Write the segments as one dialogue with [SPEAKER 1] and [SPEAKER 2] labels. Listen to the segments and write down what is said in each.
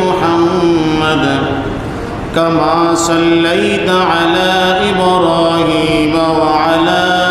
[SPEAKER 1] محمد كما صليت على إبراهيم وعلى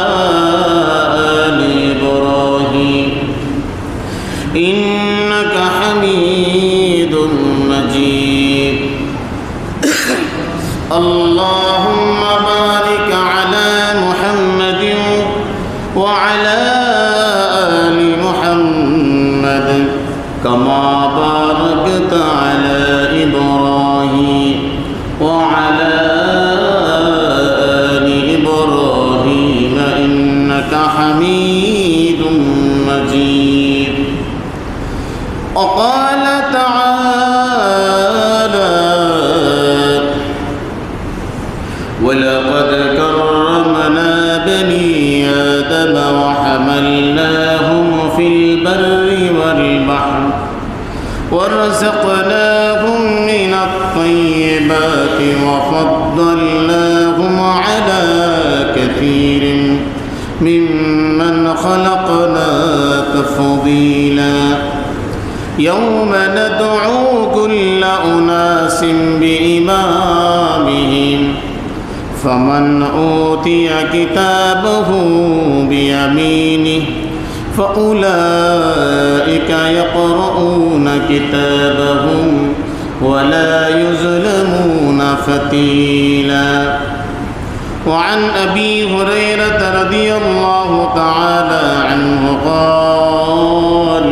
[SPEAKER 1] وحملناهم في البر والبحر ورزقناهم من الطيبات وفضلناهم على كثير ممن خلقنا تفضيلا. يوم ندعو كل أناس بإمامهم فمن أوتي كتابه بيمينه فأولئك يقرؤون كتابهم ولا يظلمون فتيلا. وعن أبي هريرة رضي الله تعالى عنه قال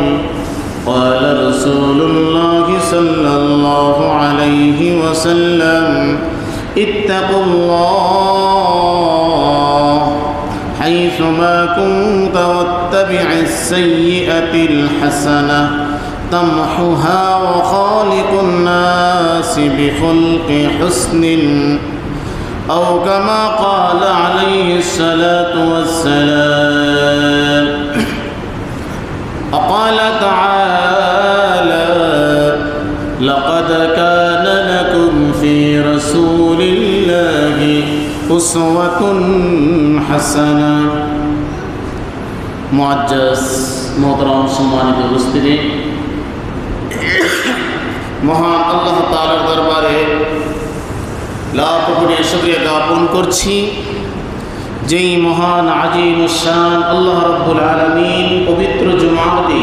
[SPEAKER 1] قال رسول الله صلى الله عليه وسلم اتقوا الله حيثما كنت واتبع السيئة الحسنة تمحها وخالق الناس بخلق حسن أو كما قال عليه الصلاة والسلام. وقال تعالى لقد كان لكم في رسول الله أسوة حسنة معجز মোহতরম সম্মানিত উপস্থিতি মহান আল্লাহ তালার দরবারে লাভ কোটি শুক্রিয়া জ্ঞাপন করছি যেই মহান আজিম শান আল্লাহ রব্বুল আলমিন পবিত্র জুমাতে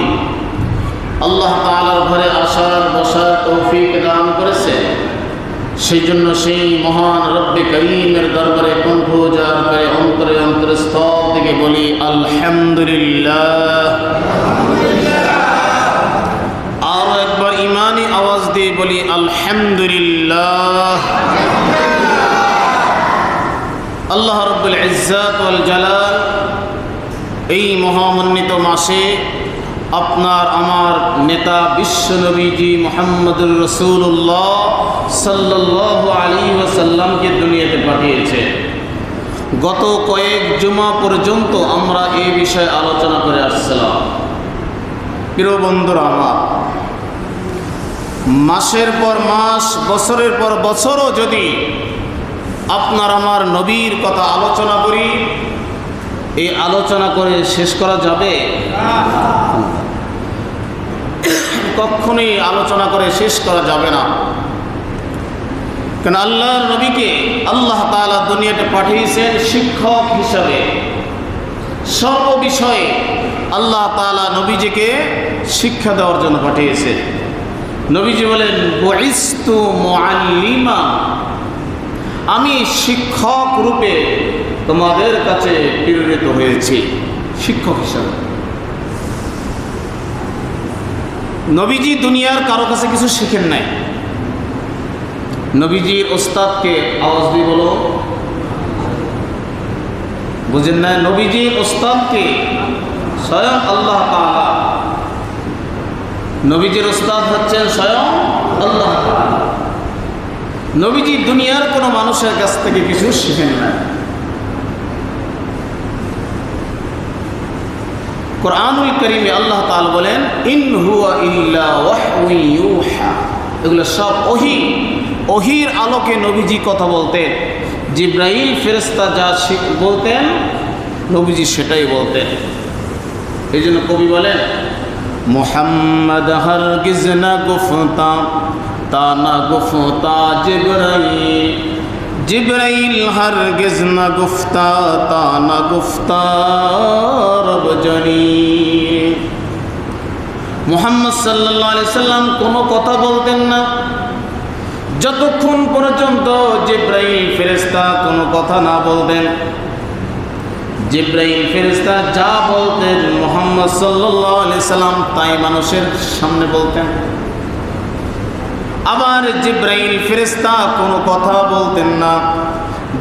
[SPEAKER 1] আল্লাহ তালার ঘরে আসার বসার তৌফিক দান করেছে সেই জন্য সেই মহান রব্বে করিমের দরবারে কণ্ঠ যার করে অন্তরে অন্তরে স্থল থেকে বলি, আলহামদুলিল্লাহ। আরও একবার ইমানি আওয়াজ দিয়ে বলি, আলহামদুলিল্লাহ। আল্লাহ রব্বুল ওয়াল জালাল এই মহামন্বিত মাসে আপনার, আমার নেতা বিশ্ব বিশ্বনবীজি মোহাম্মদুর রসুল্লাহ সাল্লাহ আলী ওয়াসাল্লামকে দুনিয়াতে পাঠিয়েছে। গত কয়েক জুমা পর্যন্ত আমরা এই বিষয়ে আলোচনা করে আসছিলাম। প্রিয় বন্ধুরা আমার, মাসের পর মাস, বছরের পর বছরও যদি আপনার, আমার নবীর কথা আলোচনা করি, এই আলোচনা করে শেষ করা যাবে? কখনোই আলোচনা করে শেষ করা যাবে না। কেন আল্লাহর নবীকে আল্লাহ তালা দুনিয়াতে পাঠিয়েছেন শিক্ষক হিসাবে। সর্ব বিষয়ে আল্লাহ তালা নবীজিকে শিক্ষা দেওয়ার জন্য পাঠিয়েছে নবীজি বলেন, বইস্তু মোয়াল্লিমা আমি শিক্ষক রূপে তোমাদের কাছে প্রেরিত হয়েছি, শিক্ষক হিসাবে। নবীজি দুনিয়ার কারও কাছে কিছু শিখেন নাই। নবীজির ওস্তাদকে আওয়াজ দিয়ে বলো, বুঝেন না নবীজির ওস্তাদকে স্বয়ং আল্লাহ নবীজির ওস্তাদ হচ্ছেন স্বয়ং আল্লাহ নবীজি দুনিয়ার কোনো মানুষের কাছ থেকে কিছু শিখেন না কোরআনুল করিমে আল্লাহ তাল বলেন, ইন হুয়া ইল্লা ওয়াহয়ুন ইউহা। এগুলো সব ওহি। ওহির আলোকে নবীজি কথা বলতেন। জিব্রাইল ফেরেস্তা যা বলতেন, নবীজি সেটাই বলতেন। এই জন্য কবি বলেন, মোহাম্মদ হরগিজ না গুফতা, তা না গুফতা জিব্রাইল। জিব্রাইল হরগিজ না গুফতা, তা না গুফতা, রব মুহাম্মদ সাল্লাল্লাহু আলাইহি সাল্লাম কোনো কথা বলতেন না। যতক্ষণ পর্যন্ত জিব্রাইল ফেরেশতা কোনো কথা না বলতেন, জিব্রাইল ফেরেশতা যা বলতেন মোহাম্মদ আলাইহি সাল্লাম তাই মানুষের সামনে বলতেন। আবার জিব্রাইল ফেরেশতা কোনো কথা বলতেন না।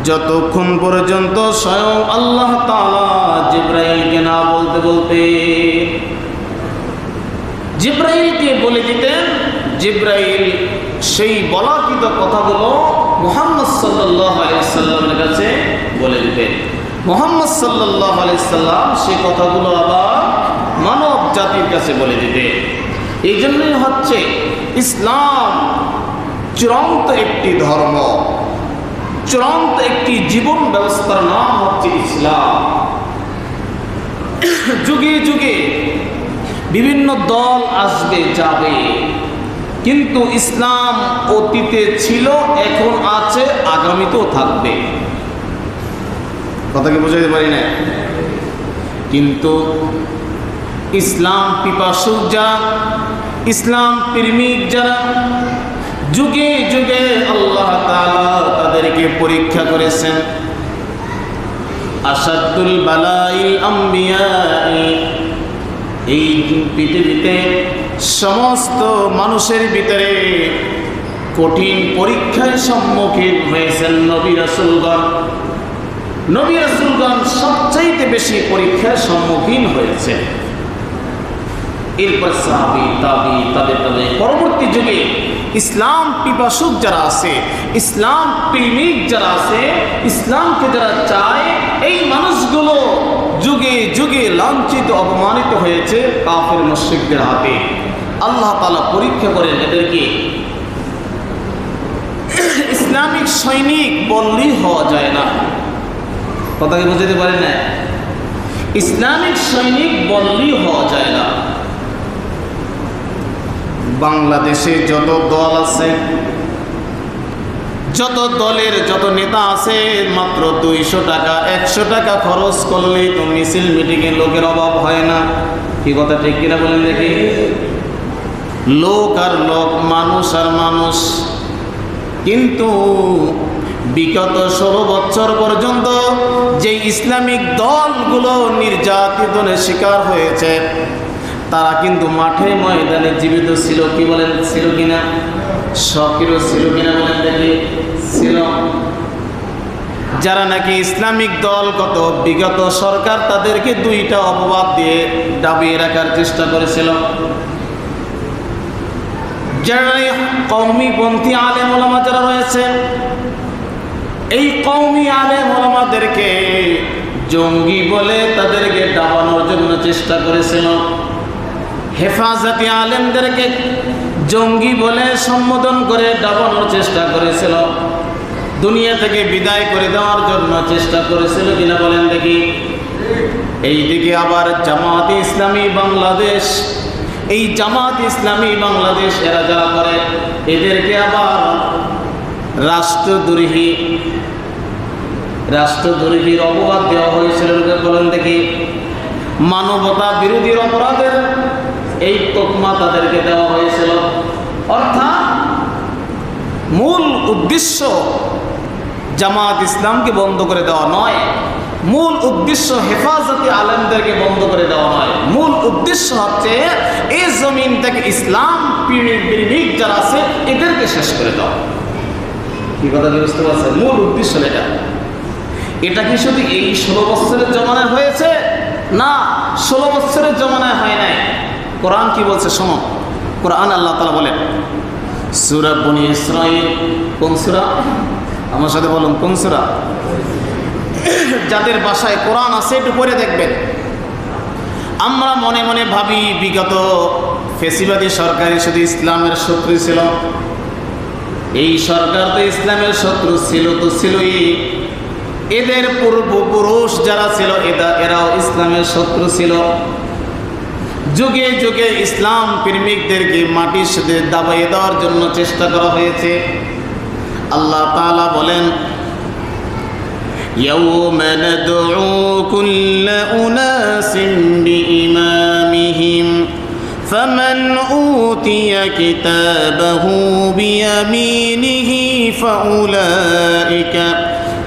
[SPEAKER 1] যতক্ষণ পর্যন্ত স্বয়ং আল্লাহ তাআলা জিব্রাইলকে না বলতে বলতে জিব্রাইলকে বলে দিতেন, জিব্রাইল সেই বলাকৃত কথাগুলো মোহাম্মদ সাল্লাহ কাছে বলে দিতেন। মোহাম্মদ সাল্লাহ আলাইসাল্লাম সে কথাগুলো আবার মানব জাতির কাছে বলে দিতেন। এই জন্যই হচ্ছে ইসলাম চূড়ান্ত একটি ধর্ম চূড়ান্ত একটি জীবন ব্যবস্থার নাম হচ্ছে ইসলাম। যুগে যুগে বিভিন্ন দল আসবে যাবে। কিন্তু ইসলাম অতীতে ছিল এখন আছে আগামীতেও থাকবে। কথা কি বোঝাতে পারি না কিন্তু ইসলাম পিপাসুক যারা, ইসলাম প্রেমিক যারা, যুগে যুগে আল্লাহ তাদেরকে পরীক্ষা করেছেন। আসাদুল বালাইল আম্বিয়াই, এই পৃথিবীতে সমস্ত মানুষের ভিতরে কঠিন পরীক্ষার সম্মুখীন হয়েছেন নবী রাসুলগণ। নবী রাসুলগণ সবচাইতে বেশি পরীক্ষার সম্মুখীন হয়েছে এরপর সাহাবি, তাবি তাদের তাদের পরবর্তী যুগে ইসলাম পিপাসুক যারা আছে, ইসলাম প্রেমিক যারা আছে, ইসলামকে যারা চায়, এই মানুষগুলো যুগে যুগে লাঞ্ছিত, অপমানিত হয়েছে কাফের মুশরিকদের হাতে। আল্লাহ তালা পরীক্ষা করেন এদেরকে। ইসলামিক সৈনিক বললেই হওয়া যায় না। কথা কি বুঝতে পারেন না ইসলামিক সৈনিক বললেই হওয়া যায় না। বাংলাদেশে যত দল আছে, যত দলের যত নেতা আছে, মাত্র দুইশো টাকা, একশো টাকা খরচ করলেই তো মিছিল মিটিংয়ে লোকের অভাব হয় না। কি কথা ঠিক কিনা বলেন দেখি? লোক আর লোক, মানুষ আর মানুষ। কিন্তু বিগত ষোলো বছর পর্যন্ত যে ইসলামিক দলগুলো নির্যাতিতনের শিকার হয়েছে তারা কিন্তু মাঠে ময়দানে জীবিত ছিল কি বলেন, ছিল কিনা? সক্রিয় ছিল কিনা বলেন দেখি, ছিল। যারা নাকি ইসলামিক দলগত বিগত সরকার তাদেরকে দুইটা অপবাদ দিয়ে দাবিয়ে রাখার চেষ্টা করেছিল। যারা কৌমিপন্থী আলেম যারা রয়েছে এই কৌমি আলেম জঙ্গি বলে তাদেরকে ডাবানোর জন্য চেষ্টা করেছিল। হেফাজতি আলেমদেরকে জঙ্গি বলে সম্বোধন করে ডাবানোর চেষ্টা করেছিল। দুনিয়া থেকে বিদায় করে দেওয়ার জন্য চেষ্টা করেছিল কিনা বলেন দেখি। এইদিকে আবার জামাত ইসলামী বাংলাদেশ, এই জামাত ইসলামী বাংলাদেশ এরা যারা করে, এদেরকে আবার রাষ্ট্রদ্রোহী, রাষ্ট্রদ্রোহীর অপবাদ দেওয়া হয়েছিল বলেন দেখি। মানবতা বিরোধীর অপরাধের এই তকমা তাদেরকে দেওয়া হয়েছিল। অর্থাৎ মূল উদ্দেশ্য জামাত ইসলামকে বন্ধ করে দেওয়া নয়। মূল উদ্দেশ্য হেফাজতে আলেমদেরকে বন্ধ করে দেওয়া নয়। মূল উদ্দেশ্য হচ্ছে এই জমিন থেকে ইসলাম প্রেমিক যারা আছে, এদেরকে শেষ করে দেওয়া কি কথা বুঝতে পারছেন? মূল উদ্দেশ্য এটা। এটা কি শুধু এই ষোলো বছরের জমানায় হয়েছে? না, ষোলো বছরের জমানায় হয় নাই। কোরআন কি বলছে শোনো। কোরআন আল্লাহ তালা বলেন, সুরা বনি ইসরাইল কোন সুরা? আমার সাথে বলুন, কোন সুরা? যাদের বাসায় কোরআন আছে, একটু পড়ে দেখবেন। আমরা মনে মনে ভাবি, বিগত ফেসিবাদী সরকারি শুধু ইসলামের শত্রু ছিল। এই সরকার তো ইসলামের শত্রু ছিল তো ছিলই। এদের পূর্বপুরুষ যারা ছিল এরা এরাও ইসলামের শত্রু ছিল। যুগে যুগে ইসলাম প্রেমিকদেরকে মাটির সাথে দাবাইয়ে দেওয়ার জন্য চেষ্টা করা হয়েছে আল্লাহ তাআলা বলেন يوم ندعو كل أناس بإمامهم فمن أوتي كتابه بيمينه فأولئك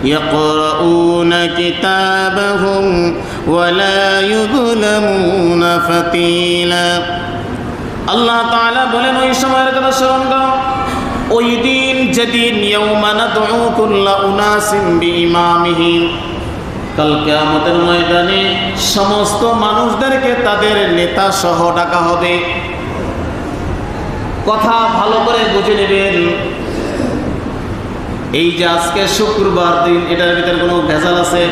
[SPEAKER 1] يقرؤون كتابهم ولا يظلمون فتيلا আল্লাহ তাআলা বলেন ওই সময়ের কথা স্মরণ করো ওই দিন যেদিন ইয়াউমানা দুউ কুল্লা উনাসিম বিইমামিহিম কাল কিয়ামতের ময়দানে সমস্ত মানুষদেরকে তাদের নেতা সহ ডাকা হবে কথা ভালো করে বুঝে নেবেন এই যে আজকে শুক্রবার দিন এটার ভিতরে কোনো ভেজাল আছে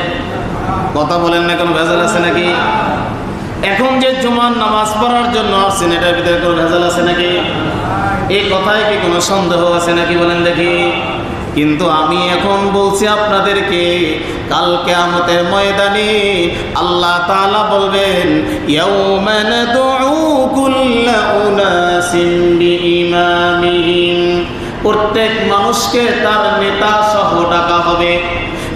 [SPEAKER 1] কথা বলেন না কোনো ভেজাল আছে নাকি? এখন যে জুমার নামাজ পড়ার জন্য আসছেন, এটার ভিতরে কোনো ভেজাল আছে নাকি? এই কথায় কি কোনো সন্দেহ আছে নাকি বলেন দেখি। কিন্তু আমি এখন বলছি আপনাদেরকে, কাল কেয়ামতের ময়দানে আল্লাহ তাআলা বলবেন প্রত্যেক মানুষকে তার নেতা সহ ডাকা হবে।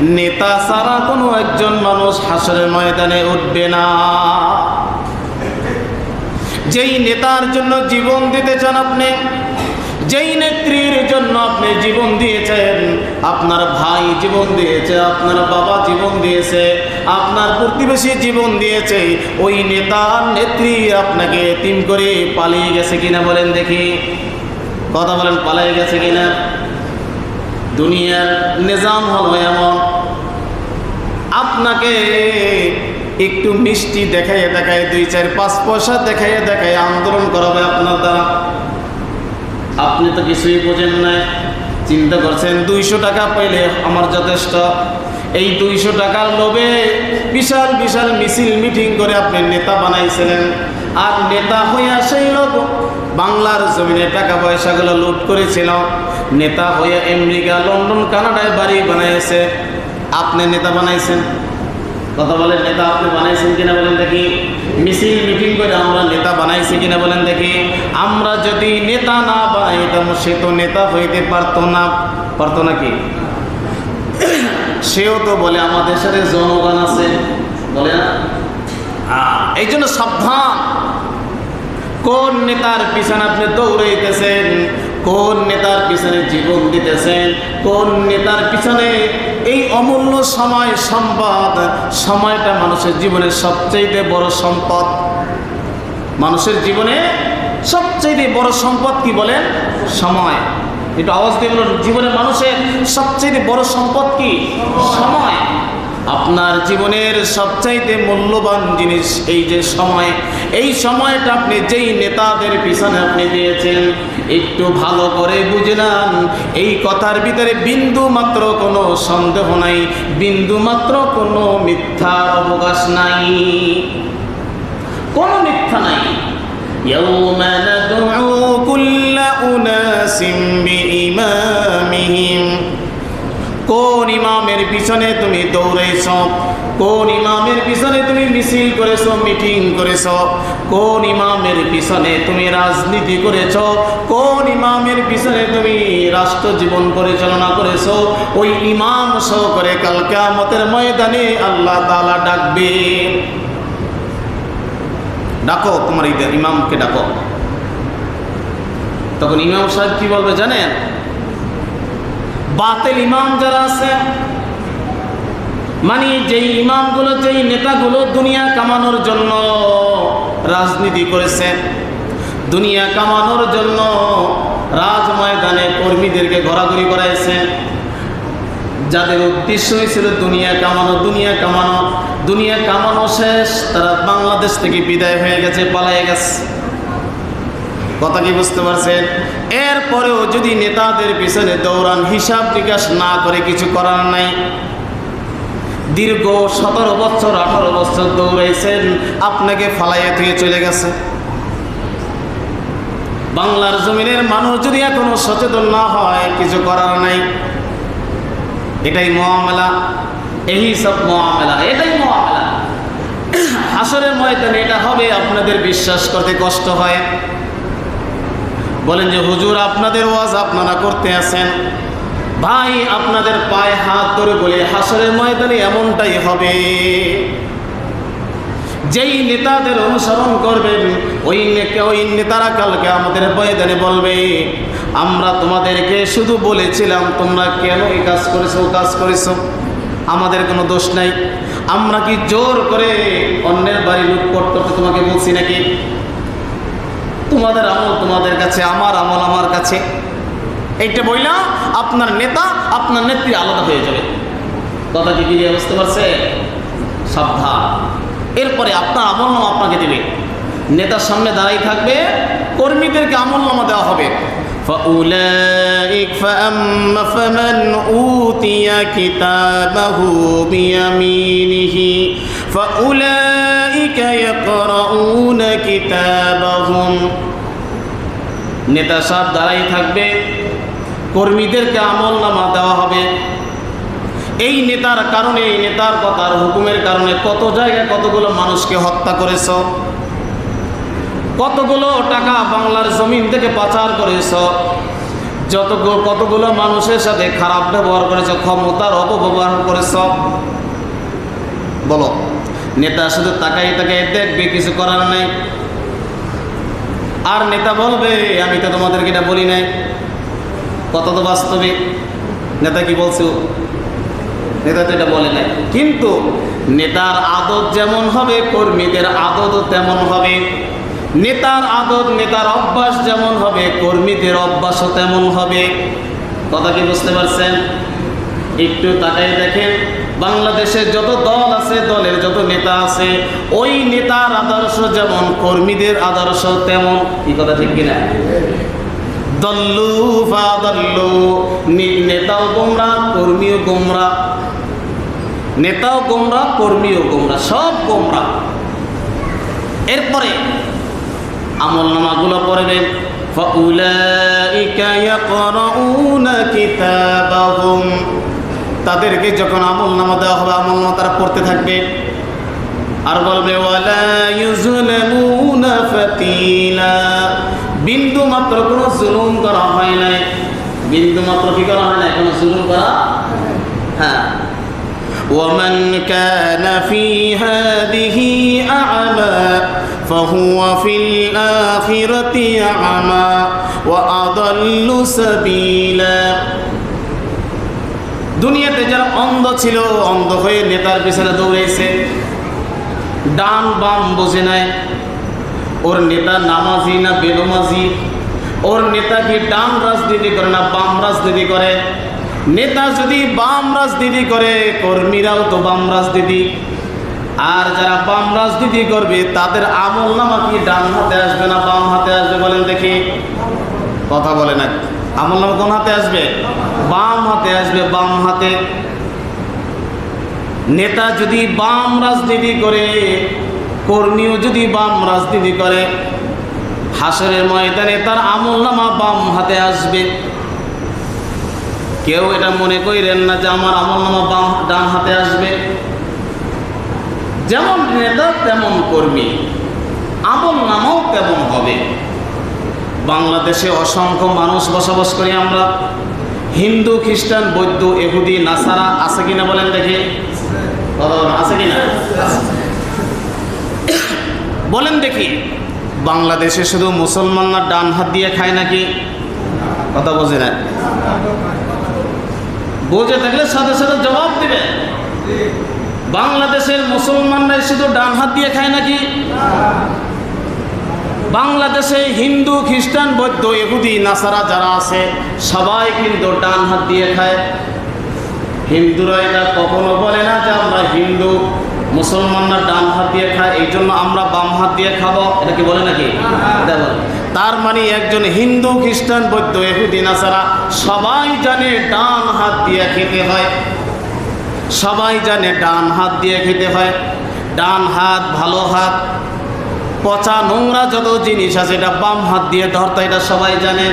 [SPEAKER 1] নেতা ছাড়া কোনো একজন মানুষ হাসরের ময়দানে উঠবে না। যেই নেতার জন্য জীবন দিতে চান আপনি, যেই নেত্রীর জন্য আপনি জীবন দিয়েছেন, আপনার ভাই জীবন দিয়েছে, আপনার বাবা জীবন দিয়েছে, আপনার প্রতিবেশী জীবন দিয়েছে, ওই নেতা নেত্রী আপনাকে তিন করে পালিয়ে গেছে কিনা বলেন দেখি। কথা বলেন, পালিয়ে গেছে কিনা? দুনিয়ার নিজাম হলো এমন। আপনাকে একটু মিষ্টি দেখাইয়ে দেখায় দুই চার পাঁচ পয়সা দেখাইয়ে দেখায় আন্দোলন করাবে আপনার দ্বারা। আপনি তো কিছুই বোঝেন না চিন্তা করছেন, দুইশো টাকা পাইলে আমার যথেষ্ট। এই দুইশো টাকার লোভে বিশাল বিশাল মিছিল মিটিং করে আপনি নেতা বানাইছিলেন। আর নেতা হইয়া সেই লোক বাংলার জমিনে টাকা পয়সাগুলো লুট করেছিল। নেতা হইয়া আমেরিকা, লন্ডন, কানাডায় বাড়ি বানাইছে। আপনি নেতা বানাইছেন? কথা বলেন, নেতা আপনি বানাইছেন কিনা বলেন দেখি। মিছিল, মিটিং করে আমরা নেতা বানাইছি কিনা বলেন দেখি। আমরা যদি নেতা না বানাইতাম সে তো নেতা হইতে পারতো না। পারতো নাকি সেও তো বলে আমাদের সাথে জনগণ আছে। বলে না? এই জন্য সাবধান। কোন নেতার পিছনে আপনি দৌড়াইতেছেন? কোন নেতার পিছনে জীবন দিতেছেন? কোন নেতার পিছনে এই অমূল্য সময় সম্পদ? সময়টা মানুষের জীবনের সবচেয়ে বড় সম্পদ। মানুষের জীবনে সবচেয়ে বড় সম্পদ কি বলেন? সময়। একটু আওয়াজ দিয়ে জীবনে মানুষের সবচেয়ে বড় সম্পদ কি? সময়। আপনার জীবনের সবচাইতে মূল্যবান জিনিস এই যে সময় এই সময়টা আপনি যেই নেতাদের পিছনে আপনি দিয়েছেন একটু ভালো করে বুঝে নেন এই কথার ভিতরে বিন্দু মাত্র কোনো সন্দেহ নাই বিন্দু মাত্র কোনো মিথ্যার অবকাশ নাই কোনো মিথ্যা নাই يوم ندعو كل أناس পিছনে তুমি দৌড়েছ। কোন ইমামের পিছনে তুমি মিছিল করেছ, মিটিং করেছ? কোন ইমামের পিছনে তুমি রাজনীতি করেছ? কোন ইমামের পিছনে তুমি রাষ্ট্র জীবন পরিচালনা করেছ? ওই ইমাম সহ করে কালকে আমতের ময়দানে আল্লাহ তালা ডাকবে। ডাকো, তোমার ঈদের ইমামকে ডাকো। তখন ইমাম সাহেব কি বলবে জানেন? বাতেল ইমাম যারা আছে মানে যেই ইমামগুলো, যেই নেতাগুলো দুনিয়া কামানোর জন্য রাজনীতি করেছে, দুনিয়া কামানোর জন্য রাজ ময়দানে কর্মীদেরকে ঘোরাঘুরি করাইছে, যাদের উদ্দেশ্য হয়েছিল দুনিয়া কামানো দুনিয়া কামানো দুনিয়া কামানো শেষ, তারা বাংলাদেশ থেকে বিদায় হয়ে গেছে পালাই গেছে। কথা কি বুঝতে পারছেন? এরপরেও যদি নেতাদের পিছনে দৌড়ান, হিসাব নিকাশ না করে কিছু করার নাই দীর্ঘ সতেরো বছর, আঠারো বছর দৌড়াইছেন, আপনাকে ফালাইয়া থেকে চলে গেছে। বাংলার জমিনের মানুষ যদি এখনও সচেতন না হয়, কিছু করার নাই। এটাই মহামেলা, এই সব মহামেলা, এটাই মহামেলা। হাসরের ময়দানে এটা হবে, আপনাদের বিশ্বাস করতে কষ্ট হয়। বলেন যে, হুজুর, আপনাদের ওয়াজ আপনারা করতে আছেন? ভাই, আপনাদের পায়ে হাত ধরে বলে, হাসরের ময়দানে এমনটাই হবে। যেই নেতাদের অনুসরণ করবেন, ওই ওই নেতারা কালকে আমাদের ময়দানে বলবে, আমরা তোমাদেরকে শুধু বলেছিলাম, তোমরা কেন এই কাজ করেছ কাজ করেছ? আমাদের কোনো দোষ নাই। আমরা কি জোর করে অন্যের বাড়ি লুটপট করতে তোমাকে বলছি নাকি? তোমাদের আমল তোমাদের কাছে, আমার আমল আমার কাছে। এইটা বইলা আপনার নেতা আপনার নেত্রী আলাদা হয়ে যাবে কথা কি গিয়ে বুঝতে পারছে সাবধান এরপরে আপনার আমল নামা আপনাকে দেবে নেতার সামনে দাঁড়াই থাকবে কর্মীদেরকে আমল নামা দেওয়া হবে فأولئك فأما فمن أوتي كتابه بيمينه فأولئك يقرؤون كتابهم নেতা সাহেব দাঁড়াই থাকবে কর্মীদেরকে আমল নামা দেওয়া হবে। এই নেতার কারণে, এই নেতার কথার হুকুমের কারণে কত জায়গায় কতগুলো মানুষকে হত্যা করেছ? কতগুলো টাকা বাংলার জমিন থেকে পাচার করেছ? যত কতগুলো মানুষের সাথে খারাপ ব্যবহার করেছ, ক্ষমতার অপব্যবহার করেছ? বলো। নেতা শুধু তাকাই তাকাই দেখবে, কিছু করার নাই। আর নেতা বলবে, আমি তো তোমাদেরকে এটা বলি নাই। কত তো বাস্তবিক নেতা কি বলছো? নেতা তো এটা বলে নাই। কিন্তু নেতার আদত যেমন হবে, কর্মীদের আদতও তেমন হবে। নেতার আদত, নেতার অভ্যাস যেমন হবে, কর্মীদের অভ্যাসও তেমন হবে। কথা কি বুঝতে পারছেন? একটু তাকাই দেখেন বাংলাদেশের যত দল আছে, দলের যত নেতা আছে, ওই নেতার আদর্শ যেমন, কর্মীদের আদর্শ তেমন। কি কথা ঠিক কিনা? দল্লু, ফা দল্লু। নেতাও গোমরা, কর্মীও গোমরা। নেতাও গোমরা, কর্মীও গোমরা, সব গোমরা। এরপরে আমল নামাগুলো পড়বেন তাদেরকে যখন আমল নামা দেওয়া হবে আমল নামা তারা পড়তে থাকবে। আর বলবে, ওয়ালা ইউজুলামুনা বিন্দু মাত্র কোনো জুলুম করা হয় নাই বিন্দু মাত্র কি করা হয় নাই কোনো জুলুম করা হ্যাঁ ومن كان في هذه أعمى فهو في الآخرة أعمى وأضل سبيلا দুনিয়াতে যারা অন্ধ ছিল অন্ধ হয়ে নেতার পিছনে দৌড়েছে ডান বাম বোঝে নাই ওর নেতা নামাজি না বেনমাজি? ওর নেতা কি ডান রাজনীতি করে না বাম রাজনীতি করে? নেতা যদি বাম রাজনীতি করে, কর্মীরাও তো বাম রাজনীতি। আর যারা বাম রাজনীতি করবে, তাদের আমল নামা কি ডান হাতে আসবে না বাম হাতে আসবে বলেন দেখি। কথা বলে না। আমল নামা কোন হাতে আসবে? বাম হাতে আসবে, বাম হাতে। নেতা যদি বাম রাজনীতি করে কর্মীও যদি বাম রাজনীতি করে, হাসরের ময়দানে তার আমল নামা বাম হাতে আসবে। কেউ এটা মনে করিলেন না যে আমার আমল নামা বাম, ডান হাতে আসবে। যেমন নেতা, তেমন কর্মী। আমল নামাও তেমন হবে। বাংলাদেশে অসংখ্য মানুষ বসবাস করি আমরা। হিন্দু, খ্রিস্টান, বৌদ্ধ এহুদি নাসারা আছে কিনা বলেন দেখে? আছে কিনা? বলেন দেখি, বাংলাদেশে শুধু মুসলমানরা ডান হাত দিয়ে খায় নাকি? কথা বোঝে না। বোঝে থাকলে সাথে সাথে জবাব দিবে। বাংলাদেশের মুসলমানরাই শুধু ডান হাত দিয়ে খায় নাকি? বাংলাদেশে হিন্দু, খ্রিস্টান, বৌদ্ধ, ইহুদি, নাসারা যারা আছে, সবাই কিন্তু ডান হাত দিয়ে খায়। হিন্দুরা এটা কখনো বলে না যে আমরা হিন্দু। মুসলমানরা ডান হাত দিয়ে খায়, এই জন্য আমরা বাম হাত দিয়ে খাব। এটা কি বলে নাকি? তার মানে একজন হিন্দু, খ্রিস্টান, বৌদ্ধ, ইহুদি, নাসারা, সবাই জানে ডান হাত দিয়ে খেতে হয়। সবাই জানে ডান হাত দিয়ে খেতে হয়। ডান হাত ভালো হাত। পচা নোংরা যত জিনিস আছে, এটা বাম হাত দিয়ে ধরতে, এটা সবাই জানে।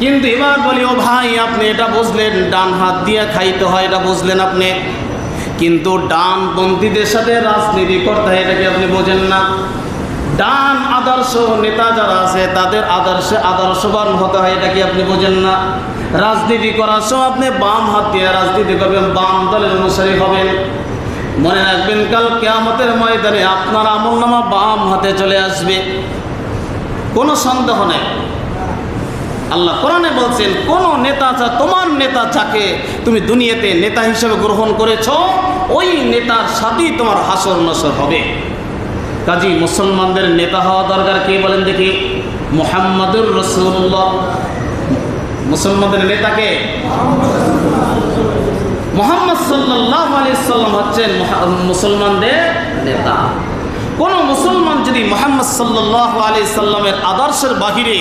[SPEAKER 1] কিন্তু এবার বলি, ও ভাই, আপনি এটা বুঝলেন, ডান হাত দিয়ে খাইতে হয়, এটা বুঝলেন আপনি? কিন্তু ডান ডানপন্থীদের সাথে রাজনীতি করতে হয়, এটা কি আপনি বোঝেন না? ডান আদর্শ নেতা যারা আছে, তাদের আদর্শে আদর্শবান হতে হয়, এটা কি আপনি বোঝেন না? রাজনীতি করার সময় আপনি বাম হাত দিয়ে রাজনীতি করবেন, বাম দলের অনুসারী হবেন। মনে রাখবেন, কাল কেয়ামতের ময়দানে আপনার আমল নামা বাম হাতে চলে আসবে। কোনো সন্দেহ নেই। আল্লাহ কোরআনে বলছেন, কোন নেতা যা তোমার নেতা যাকে তুমি দুনিয়াতে নেতা হিসেবে গ্রহণ করেছ, ওই নেতার সাথেই তোমার হাসর নসর হবে। কাজী মুসলমানদের নেতা হওয়া দরকার কে বলেন দেখি? মোহাম্মদুর রসুল্লাহ মুসলমানদের নেতাকে মোহাম্মদ সাল্লাহ সাল্লাম হচ্ছেন মুসলমানদের নেতা। কোন মুসলমান যদি মোহাম্মদ সাল্লাহ আলি সাল্লামের আদর্শের বাহিরে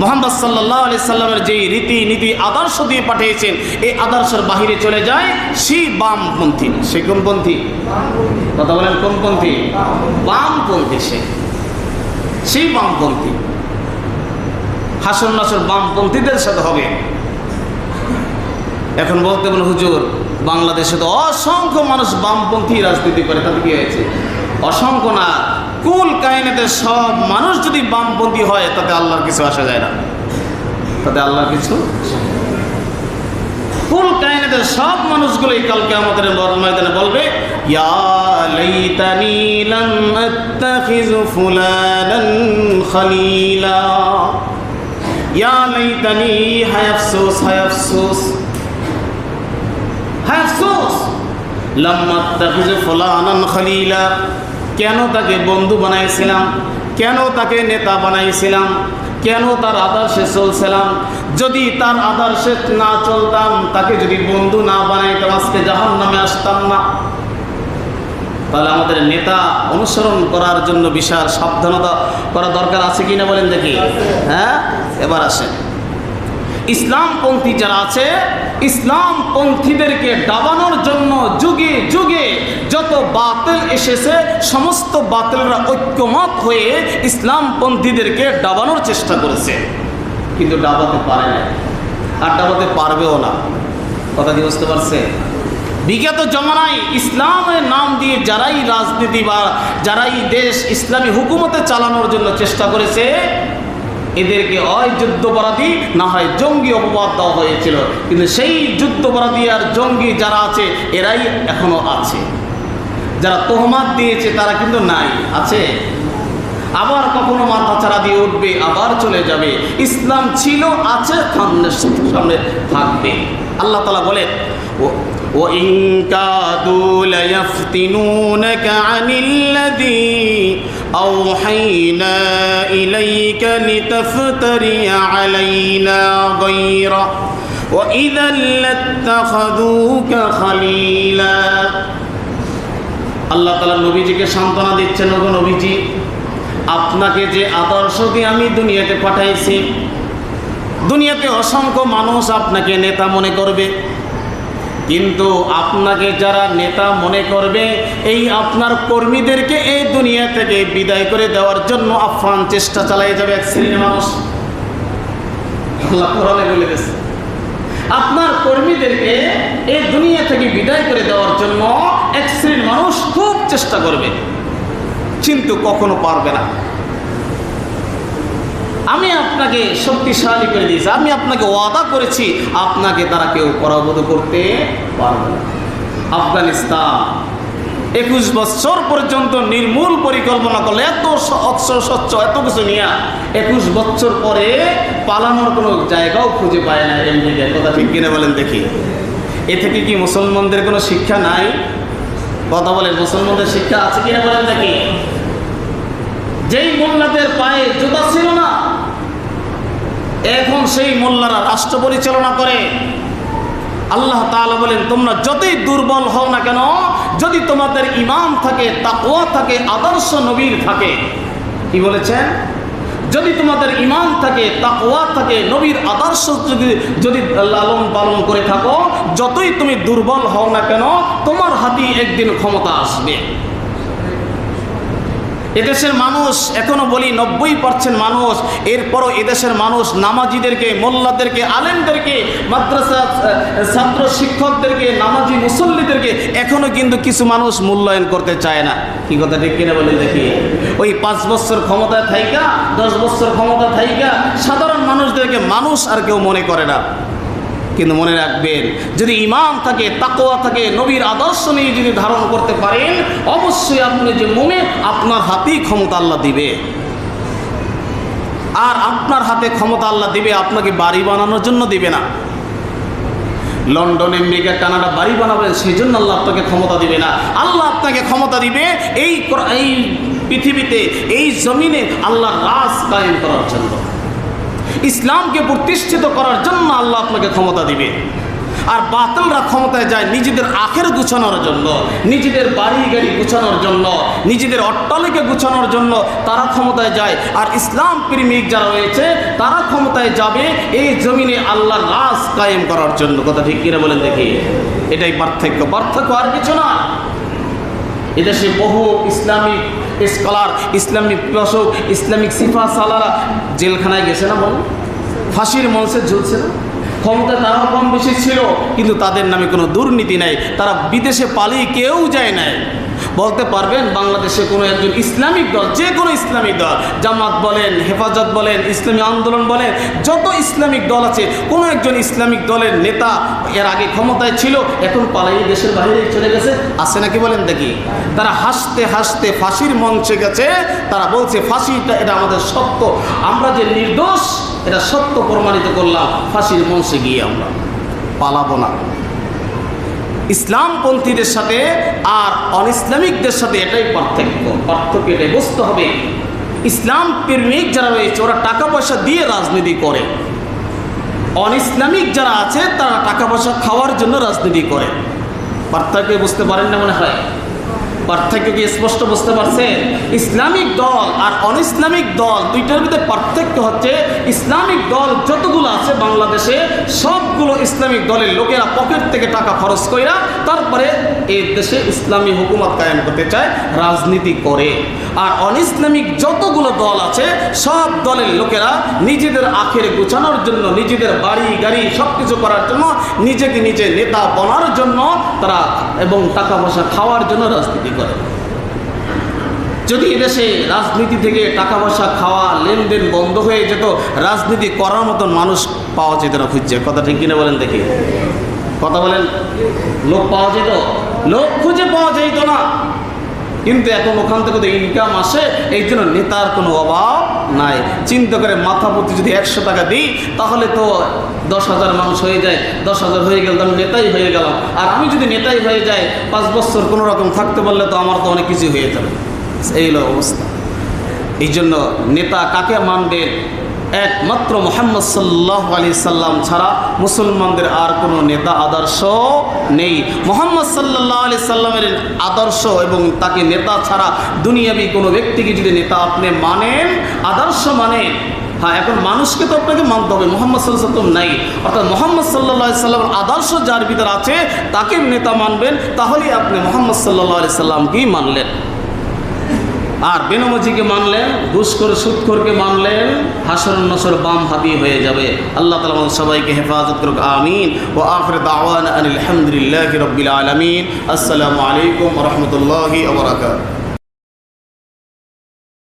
[SPEAKER 1] মোহাম্মদ সাল্লাহ আলি সাল্লামের যেই রীতি নীতি আদর্শ দিয়ে পাঠিয়েছেন, এই আদর্শের বাহিরে চলে যায় সেই বামপন্থী। সে কোনপন্থী? কথা বলেন, কোনপন্থী? বামপন্থী সে। সেই বামপন্থী। হাসন নাসর বামপন্থীদের সাথে হবে। এখন বলতে বলে হুজুর, বাংলাদেশে তো অসংখ্য মানুষ বামপন্থী রাজনীতি করে, তাতে কি হয়েছে? অসংখ্য না। কুল কাহিনীতে সব মানুষ যদি বামপন্থী হয়, তাতে আল্লাহর কিছু আসা যায় না। তাতে আল্লাহর কিছু কুল কাহিনীতে সব মানুষগুলোই কালকে আমাদের ময়দানে বলবে খলিলা। খলিলা। কেন তাকে বন্ধু বানাইছিলাম? কেন তাকে নেতা বানাইছিলাম? কেন তার আদর্শে চলছিলাম? যদি তার আদর্শে না চলতাম, তাকে যদি বন্ধু না বানাইতাম, আজকে জাহান নামে আসতাম না। তাহলে আমাদের নেতা অনুসরণ করার জন্য বিশাল সাবধানতা করা দরকার আছে কি না বলেন দেখি। হ্যাঁ? এবার আসেন। ইসলামপন্থী যারা আছে, ইসলামপন্থীদেরকে ডাবানোর জন্য যুগে যুগে যত বাতিল এসেছে, সমস্ত বাতিলরা ঐক্যমত হয়ে ইসলামপন্থীদেরকে ডাবানোর চেষ্টা করেছে। কিন্তু ডাবাতে পারে না আর ডাবাতে পারবেও না। কথা কি বুঝতে পারছে? বিগত জমানায় ইসলামের নাম দিয়ে যারাই রাজনীতি বা যারাই দেশ ইসলামী হুকুমতে চালানোর জন্য চেষ্টা করেছে এদেরকে হয় যুদ্ধপরাধী না হয় জঙ্গি অপবাদ দেওয়া হয়েছিল কিন্তু সেই যুদ্ধপরাধী আর জঙ্গি যারা আছে এরাই এখনো আছে যারা তোহমাত দিয়েছে তারা কিন্তু নাই আছে আবার কখনো মাথা ছাড়া দিয়ে উঠবে আবার চলে যাবে ইসলাম ছিল আছে সামনে সামনে থাকবে আল্লাহ তালা বলে وإن كادوا ليفتنونك عن الذي أوحينا إليك لتفتري علينا غيره وإذا لاتخذوك خليلا আল্লাহ তালা নবীজিকে সান্ত্বনা দিচ্ছেন ওগো নবীজি আপনাকে যে আদর্শ দিয়ে আমি দুনিয়াতে পাঠাইছি দুনিয়াতে অসংখ্য মানুষ আপনাকে নেতা মনে করবে কিন্তু আপনাকে যারা নেতা মনে করবে, এই আপনার কর্মীদেরকে এই দুনিয়া থেকে বিদায় করে দেওয়ার জন্য আফ্রান চেষ্টা চালাই যাবে এক শ্রেণির মানুষ। আপনার কর্মীদেরকে এই দুনিয়া থেকে বিদায় করে দেওয়ার জন্য এক শ্রেণির মানুষ খুব চেষ্টা করবে, কিন্তু কখনো পারবে না। আমি আপনাকে শক্তিশালী করে দিয়েছি, আমি আপনাকে ওয়াদা করেছি, আপনাকে তারা কেউ পরাভূত করতে পারবে আফগানিস্তান একুশ বছর পর্যন্ত নির্মূল পরিকল্পনা করলে, এত অক্ষর স্বচ্ছ, এত কিছু নিয়ে। একুশ বছর পরে পালানোর কোনো জায়গাও খুঁজে পায় না আমেরিকার কথা ঠিক কিনে বলেন দেখি। এ থেকে কি মুসলমানদের কোনো শিক্ষা নাই? কথা বলেন, মুসলমানদের শিক্ষা আছে কিনা বলেন দেখি। যেই মোল্লাদের পায়ে এখন সেই মোল্লারা রাষ্ট্র পরিচালনা করে। আল্লাহ তাআলা বলেন, তোমরা যতই দুর্বল হও না কেন, যদি তোমাদের ইমাম থাকে, তাকওয়া থাকে, আদর্শ নবীর থাকে। কি বলেছেন? যদি তোমাদের ইমান থাকে, তাকওয়া থাকে, নবীর আদর্শ যদি যদি লালন পালন করে থাকো, যতই তুমি দুর্বল হও না কেন, তোমার হাতে একদিন ক্ষমতা আসবে। এদেশের মানুষ, এখনও বলি নব্বই পার্সেন্ট মানুষ, এরপরও এদেশের মানুষ নামাজিদেরকে, মোল্লাদেরকে, আলেমদেরকে, মাদ্রাসা ছাত্র শিক্ষকদেরকে, নামাজি মুসল্লিদেরকে এখনও কিন্তু কিছু মানুষ মূল্যায়ন করতে চায় না। কি কথা ঠিক কিনা বলে দেখি? ওই পাঁচ বছর ক্ষমতা থাইকা, দশ বছর ক্ষমতা থাইকা, সাধারণ মানুষদেরকে মানুষ আর কেউ মনে করে না। কিন্তু মনে রাখবেন, যদি ইমান থাকে তাকোয়া থাকে, নবীর আদর্শ নিয়ে যদি ধারণ করতে পারেন, অবশ্যই আপনি যে মনে, আপনার হাতেই ক্ষমতা আল্লাহ দিবে। আর আপনার হাতে ক্ষমতা আল্লাহ দিবে, আপনাকে বাড়ি বানানোর জন্য দিবে না। লন্ডন আমেরিকা কানাডা বাড়ি বানাবেন সেই জন্য আল্লাহ আপনাকে ক্ষমতা দিবে না। আল্লাহ আপনাকে ক্ষমতা দিবে এই এই পৃথিবীতে, এই জমিনে আল্লাহ রাজ কায়েম করার জন্য। ইসলামকে প্রতিষ্ঠিত করার জন্য আল্লাহ আপনাকে ক্ষমতা দিবে। আর বাতিলরা ক্ষমতায় যায় নিজেদের আখের গুছানোর জন্য, নিজেদের বাড়ি গাড়ি গুছানোর জন্য, নিজেদের অট্টালিকা গুছানোর জন্য তারা ক্ষমতায় যায়। আর ইসলাম প্রেমিক যারা রয়েছে, তারা ক্ষমতায় যাবে এই জমিনে আল্লাহর লাশ কায়েম করার জন্য। কথা ঠিক কিনা বলেন দেখি। এটাই পার্থক্য। পার্থক্য আর কিছু না। এদেশে বহু ইসলামিক স্কলার ইসলামিক প্রশক ইসলামিক সিফা সালারা জেলখানায় গেছে না বল? ফাঁসির মঞ্চে ঝুলছে না? ক্ষমতা তারাও কম বেশি ছিল, কিন্তু তাদের নামে কোনো দুর্নীতি নাই। তারা বিদেশে পালিয়ে কেউ যায় নাই। বলতে পারবেন, বাংলাদেশে কোনো একজন ইসলামিক দল, যে কোনো ইসলামিক দল, জামাত বলেন, হেফাজত বলেন, ইসলামী আন্দোলন বলেন, যত ইসলামিক দল আছে, কোনো একজন ইসলামিক দলের নেতা এর আগে ক্ষমতায় ছিল, এখন পালিয়ে দেশের বাইরে চলে গেছে। আছে নাকি বলেন দেখি? তারা হাসতে হাসতে ফাঁসির মঞ্চে গেছে। তারা বলছে, ফাঁসিটা, এটা আমাদের সত্য। আমরা যে নির্দোষ এটা সত্য প্রমাণিত করলাম, ফাঁসির মঞ্চে গিয়ে আমরা পালাবো না। ইসলামপন্থীদের সাথে আর অনইসলামিকদের সাথে এটাই পার্থক্য। পার্থক্য এটাই। বুঝতে হবে, ইসলাম প্রেমিক যারা রয়েছে, ওরা টাকা পয়সা দিয়ে রাজনীতি করে। অনইসলামিক যারা আছে, তারা টাকা পয়সা খাওয়ার জন্য রাজনীতি করে। পার্থক্য বুঝতে পারেন না মনে হয়? পার্থক্য কি স্পষ্ট বুঝতে পারছেন? ইসলামিক দল আর অন ইসলামিক দল দুইটার মধ্যে পার্থক্য হচ্ছে, ইসলামিক দল যতগুলো আছে বাংলাদেশে, সবগুলো ইসলামিক দলের লোকেরা পকেট থেকে টাকা খরচ করে তারপরে এই দেশে ইসলামী হুকুমত কায়েম করতে চায়, রাজনীতি করে। আর অনইসলামিক যতগুলো দল আছে, সব দলের লোকেরা নিজেদের আখের গুছানোর জন্য, নিজেদের বাড়ি, গাড়ি সব কিছু করার জন্য, নিজেকে নিজে নেতা বনার জন্য তারা এবং টাকা পয়সা খাওয়ার জন্য রাজনীতি করে। যদি এদেশে রাজনীতি থেকে টাকা পয়সা খাওয়া লেনদেন বন্ধ হয়ে যেত, রাজনীতি করার মতন মানুষ পাওয়া যেত না খুঁজছে। কথা ঠিক কিনা বলেন দেখি। কথা বলেন, লোক পাওয়া যেত? লোক খুঁজে পাওয়া যেত না। কিন্তু এখন ওখান থেকে ইনকাম আসে, এই জন্য নেতার কোনো অভাব নাই। চিন্তা করে মাথা প্রতি যদি একশো টাকা দিই, তাহলে তো দশ হাজার মানুষ হয়ে যায়। দশ হাজার হয়ে গেল তো আমি নেতাই হয়ে গেলাম। আর আমি যদি নেতাই হয়ে যাই, পাঁচ বছর কোনো রকম থাকতে পারলে তো আমার তো অনেক কিছু হয়ে যাবে। এই হলো অবস্থা। এই জন্য নেতা কাকে মানবে একমাত্র মোহাম্মদ সাল্লাহ আলি সাল্লাম ছাড়া মুসলমানদের আর কোনো নেতা, আদর্শ নেই। মোহাম্মদ সাল্লাহ আলি সাল্লামের আদর্শ এবং তাকে নেতা ছাড়া দুনিয়াবি কোনো ব্যক্তিকে যদি নেতা আপনি মানেন, আদর্শ মানেন হ্যাঁ এখন মানুষকে তো আপনাকে মানতে হবে। মোহাম্মদ সাল্লাম নাই। অর্থাৎ মোহাম্মদ সাল্লাহ সাল্লামের আদর্শ যার ভিতরে আছে, তাকে নেতা মানবেন, তাহলেই আপনি মোহাম্মদ সাল্লাহ সাল্লামকেই মানলেন। আর বেনমজিকে মানলেন, ঘুষখোর সুৎখোরকে মানলেন, হাসর নসর বাম হাবি হয়ে যাবে। আল্লাহ তালা সবাইকে হেফাজত করুক, আমিন। ও আখর দাওয়ান আলহামদুলিল্লাহ রবিল আলমিন। আসসালামু আলাইকুম রহমতুল্লাহি আবরাকাত